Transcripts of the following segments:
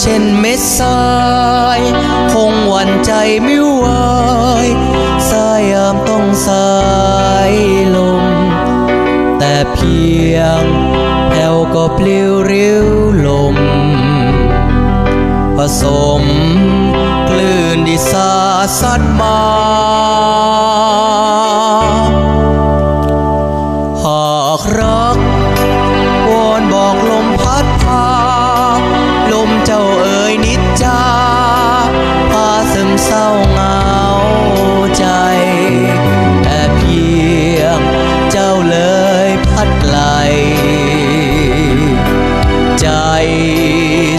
เช่นเม็ดทรายคงหวั่นใจไม่ไหวสายยามต้องสายลม แต่เพียงแผ่วก็ปลิวริ้วลม ผสมคลื่นที่สาดซัดมา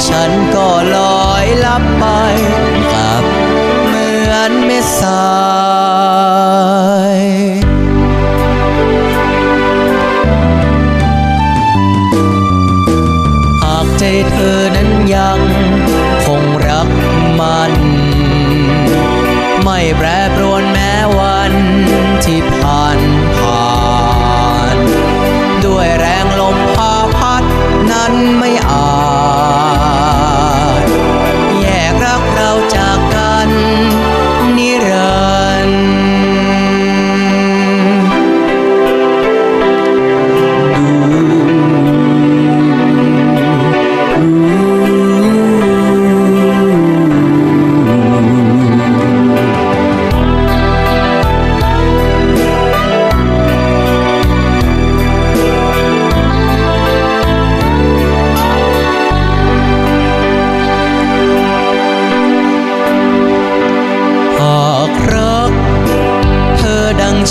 ฉันก็ลอยลับไปกับเหมือนเม็ดทรายหากใจเธอนั้นยัง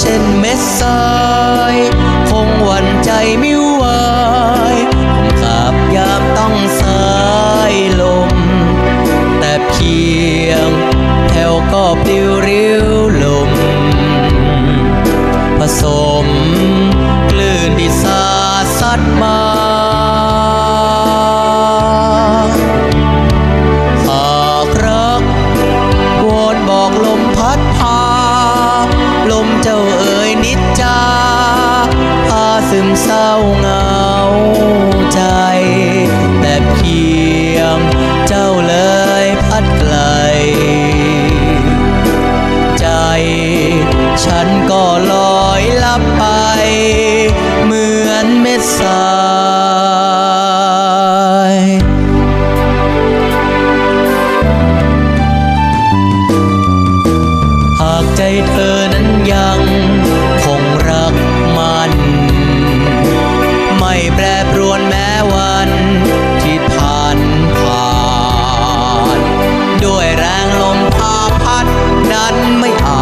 เช่นเม็ดทรายคงหวั่นใจไม่ไหวกับยามต้องสายลม แต่เพียงแถวก็ปลิว เศร้าเงาใจ แต่เพียงเจ้าเลยพัดไกล ใจ ฉันก็ลอ นั้น